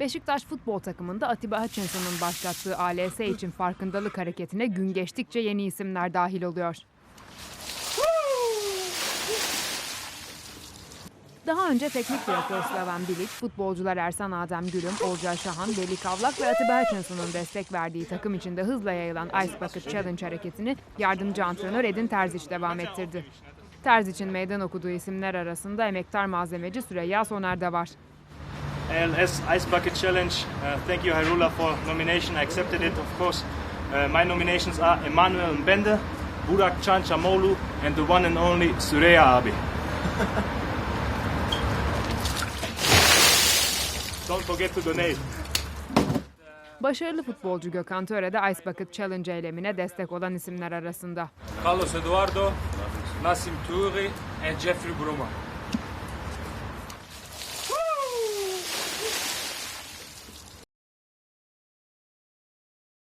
Beşiktaş futbol takımında Atiba Hutchinson'ın başlattığı ALS için farkındalık hareketine gün geçtikçe yeni isimler dahil oluyor. Daha önce teknik direktör Slaven Bilic, futbolcular Ersan Adem Gülüm, Olcay Şahan, Veli Kavlak ve Atiba Hutchinson'ın destek verdiği takım içinde hızla yayılan Ice Bucket Challenge hareketini yardımcı antrenör Edin Terzic devam ettirdi. Terzic'in meydan okuduğu isimler arasında emektar malzemeci Süreyya Soner de var. ALS Ice Bucket Challenge. Uh, thank you, Harula, for nomination. I accepted it, of course. Uh, my nominations are Emmanuel Mbende, Burak Chanchamolu, and the one and only Sureya Abi. Don't forget to donate. Başarılı futbolcu Gökhan Töre de Ice Bucket Challenge eylemine destek olan isimler arasında. Carlos Eduardo, Nassim Touri, and Jeffrey Bruma.